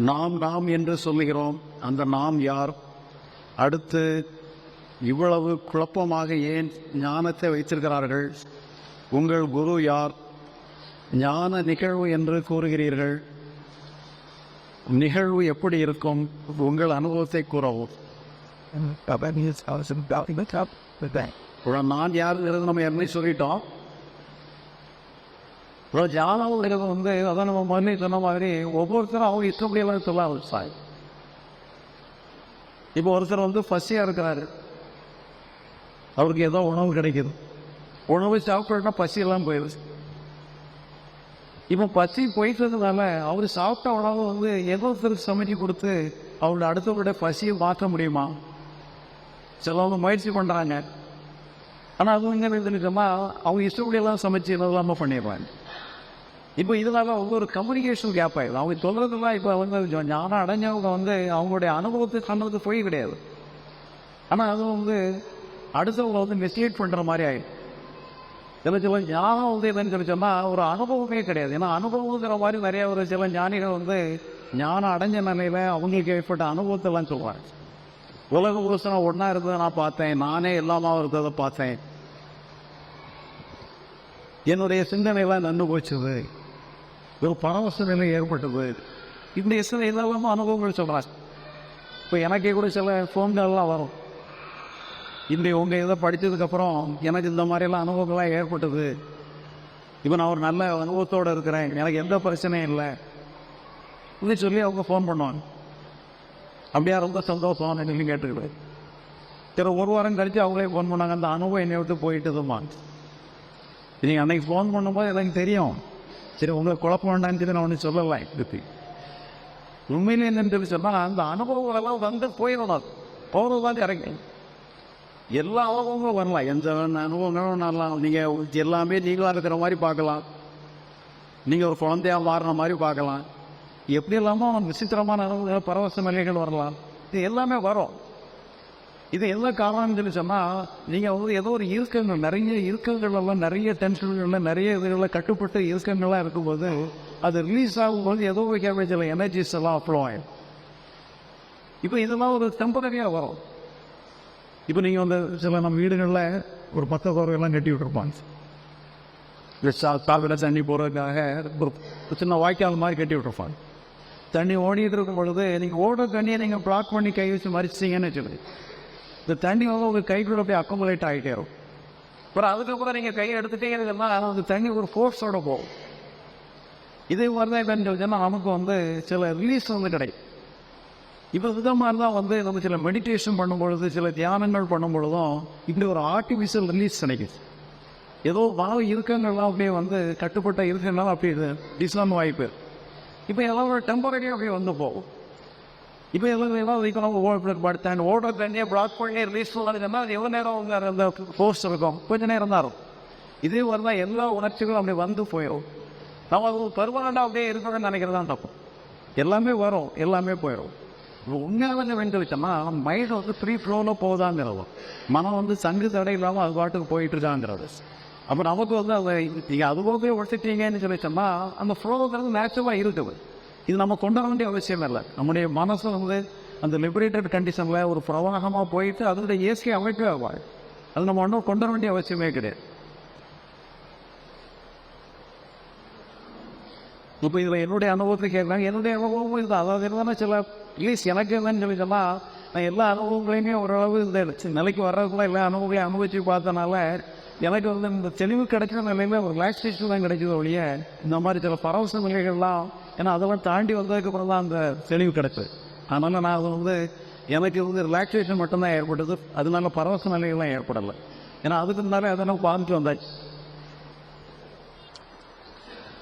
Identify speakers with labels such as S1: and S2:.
S1: நாம் நாம் என்று சொல்லுகிறோம் அந்த நாம் யார் அடுத்து இவ்வளவு குழப்பமாக ஏன் ஞானத்தை வைத்திருக்கிறார்கள் உங்கள் குரு யார் ஞான நிகழ்வு என்று கூறுகிறீர்கள் நிகழ்வு எப்படி இருக்கும் உங்கள் அனுபவத்தை கூறவும் நான் யாருங்கிறது நம்ம ஏற்கனவே சொல்லிட்டோம் இப்போ ஞானம்ங்கிறது வந்து அதான் நம்ம மண்ணி சொன்ன மாதிரி ஒவ்வொருத்தரும் அவங்க இஷ்டப்படியெல்லாம் சொல்ல ஆரம்பிச்சாங்க. இப்போ ஒருத்தர் வந்து பசியாக இருக்கிறாரு. அவருக்கு ஏதோ உணவு கிடைக்குது. உணவு சாப்பிட்டோன்னா பசியெல்லாம் போயிடுச்சு இப்போ பசி போயிட்டதுனால அவர் சாப்பிட்ட உணவு வந்து ஏதோ ஒருத்தருக்கு சமைச்சு கொடுத்து அவரோட அடுத்தவருடைய பசியை மாற்ற முடியுமா? சிலவங்க முயற்சி பண்ணுறாங்க ஆனால் அது எங்கே இருந்துட்டோமா அவங்க இஷ்டப்படியெல்லாம் சமைச்சு இல்லாமல் பண்ணிடுறாங்க. இப்போ இதனால அவங்க ஒரு கம்யூனிகேஷன் கேப் ஆயிடுது. அவங்க சொல்கிறதுலாம் இப்போ வந்து ஜ- ஞானம் அடைஞ்சவங்க வந்து அவங்களுடைய அனுபவத்தை சொன்னது போய் கிடையாது. ஆனால் அது வந்து அடுத்தவங்க வந்து மிஸ்லீட் பண்ணுற மாதிரி ஆயிடும் சில சில ஞானம் வந்து என்னன்னு சொல்லி சொன்னால் ஒரு அனுபவமே கிடையாது. ஏன்னா அனுபவங்கிற மாதிரி நிறைய ஒரு சில ஞானிகள் வந்து ஞானம் அடைஞ்ச நிலையில் அவங்களுக்கு ஏற்பட்ட அனுபவத்தெல்லாம் சொல்லுவாங்க. உலக புருஷனை ஒன்றா இருந்ததை நான் பார்த்தேன். நானே இல்லாமல் இருந்ததை பார்த்தேன். என்னுடைய சிந்தனைலாம் நன்று போச்சுது. ஒரு பாவச நிலை ஏற்பட்டது இந்த சில இதெல்லாம் அனுபவங்கள் சொல்கிறாங்க இப்போ எனக்கே கூட சில ஃபோன்கள்லாம் வரும். இந்த உங்கள் இதை படித்ததுக்கப்புறம் எனக்கு இந்த மாதிரியெல்லாம் அனுபவங்கள்லாம் ஏற்பட்டது. இப்போ நான் ஒரு நல்ல அனுபவத்தோடு இருக்கிறேன். எனக்கு எந்த பிரச்சனையும் இல்லை. இப்படி சொல்லி அவங்க ஃபோன் பண்ணுவாங்க. அப்படியா ரொம்ப சந்தோஷம் நீங்கள் கேட்டுக்கிறேன் சரி ஒரு வாரம் கழித்து அவங்களே ஃபோன் பண்ணாங்க. அந்த அனுபவம் என்னை விட்டு போயிட்டதுமா நீங்கள் அன்றைக்கி ஃபோன் பண்ணும்போது எனக்கு தெரியும். சரி உங்களுக்கு குழப்பம் வேண்டான்னு சொல்லி நான் ஒன்று சொல்லலை திருப்பி உண்மையிலே என்னன்னு சொன்னால் அந்த அனுபவங்களெல்லாம் வந்து போயிடணும் போகிறது தான் இறங்கி. எல்லா அனுபவங்களும் வரலாம். எந்த அனுபவங்களும் நல்லா நீங்கள் எல்லாமே நீங்களாக இருக்கிற மாதிரி பார்க்கலாம். நீங்கள் ஒரு குழந்தையாக மாறின மாதிரி பார்க்கலாம். எப்படி இல்லாமல் விசித்திரமான அனுபவங்கள் பரவச மலைகள் வரலாம். இது எல்லாமே வரும். இது என்ன காரணம்னு சொல்லி சொன்னால் நீங்கள் வந்து ஏதோ ஒரு இயக்கங்கள் நிறைய இயக்கங்கள்லாம் நிறைய டென்ஷன்களில் நிறைய இதுகளில் கட்டுப்பட்டு இயக்கங்கள்லாம் இருக்கும்போது அது ரிலீஸ் ஆகும்போது ஏதோ வைக்க சில எனர்ஜிஸ் எல்லாம் அப்ளோ ஆகும் இப்போ இதெல்லாம் ஒரு டெம்பரரியாக வரும். இப்போ நீங்கள் வந்து சில நம்ம வீடுகளில் ஒரு பத்து தோறையெல்லாம் கட்டி விட்டுருப்பாங்க. இந்த சாப்பிட தண்ணி போகிறதுக்காக ஒரு சின்ன வாய்க்கால் மாதிரி கட்டி விட்டுருப்பாங்க. தண்ணி ஓடிட்டு இருக்கும் பொழுது நீங்கள் ஓடுற தண்ணியை நீங்கள் பிளாக் பண்ணி கை வச்சு மறிச்சிங்கன்னு வச்சுக்கோங்க. இந்த தண்ணி வந்து உங்கள் கைக்குள்ள அப்படியே அக்கமுலேட் ஆகிட்டே இருக்கும். அப்புறம் அதுக்கப்புறம் நீங்கள் கையை எடுத்துட்டீங்கன்னா அந்த தண்ணி ஒரு ஃபோர்ஸோட போகும். இதே மாதிரி தான் இப்போ சொன்னால் நமக்கு வந்து சில ரிலீஸ் வந்து கிடைக்கும். இப்போ இது மாதிரி தான் வந்து நம்ம சில மெடிடேஷன் பண்ணும்பொழுது சில தியானங்கள் பண்ணும்பொழுதும் இப்படி ஒரு ஆர்டிஃபிஷியல் ரிலீஸ் கிடைக்குது. ஏதோ வாழ் இருக்கங்கள்லாம் அப்படியே வந்து கட்டுப்பட்ட இருக்கனால அப்படி இது டிஸ்லாம் வாய்ப்பு இப்போ எல்லாம் ஒரு டெம்பரரியாக அப்படியே வந்து போகும். இப்போ எல்லாம் எல்லாம் வைக்கணும் ஓட படுத்தேன் ஓடுற தண்ணியை பிளாக் பண்ணி ரிலீஸ் பண்ணதுன்னா அது எவ்வளோ நேரம் வந்து அந்த ஃபோர்ஸ் இருக்கும்? கொஞ்ச நேரம் தான் இருக்கும். இதே மாதிரி தான் எல்லா உணர்ச்சிகளும் அப்படியே வந்து போயிடும். நம்ம அது பருவனாண்டா அப்படியே இருக்கணும்னு நினைக்கிறது தான் தப்பு எல்லாமே வரும். எல்லாமே போயிடும். இப்போ உண்மையாக வந்து வேண்டு வச்சோம்னா மைண்ட் வந்து ஃப்ரீ ஃப்ளோவில் போகுதாங்கிறது. மனம் வந்து சங்கு தடை இல்லாமல் அது பாட்டுக்கு போயிட்டு இருக்காங்கிறது அப்போ நமக்கு வந்து அதை நீங்கள் அது போகவே உழைச்சிட்டீங்கன்னு சொல்லி வச்சோம்னா அந்த ஃப்ளோங்கிறது நேச்சுரலாக இருக்குது. இது நம்ம கொண்டு வர வேண்டிய அவசியம் இல்லை. நம்முடைய மனசு வந்து அந்த லிபரேட்டட் கண்டிஷனில் ஒரு பிரவாகமாக போயிட்டு அதோட இயற்கை அமைப்பே ஆவாள் அது நம்ம ஒன்றும் கொண்டு வர வேண்டிய அவசியமே கிடையாது. இப்போ இதில் என்னுடைய அனுபவத்தை கேட்குறாங்க என்னுடைய அனுபவமும் இது. அதாவது இருந்தாலும் சில ப்ளீஸ் எனக்கு என்னன்னு சொல்லி சொன்னால் நான் எல்லா அனுபவங்களையுமே ஓரளவு இந்த நிலைக்கு வர்றதுக்குள்ள எல்லா அனுபவங்களையும் அனுபவிச்சு பார்த்தனால எனக்கு வந்து இந்த தெளிவு கிடைக்கிற நிலையில ஒரு ரிலாக்ஸேஷன் தான் கிடைச்சது ஒழிய இந்த மாதிரி சில பரவச நிலைகள்லாம் ஏன்னா அதெல்லாம் தாண்டி வந்ததுக்கப்புறம் தான் அந்த தெளிவு கிடைச்சது அதனால் நான் அது வந்து எனக்கு வந்து ரிலாக்ஸேஷன் மட்டும்தான் ஏற்பட்டது. அதனால பரவச நிலைகள்லாம் ஏற்படலை. ஏன்னா அதுக்கு முன்னாலே அதெல்லாம் பாதிச்சு வந்தாச்சு.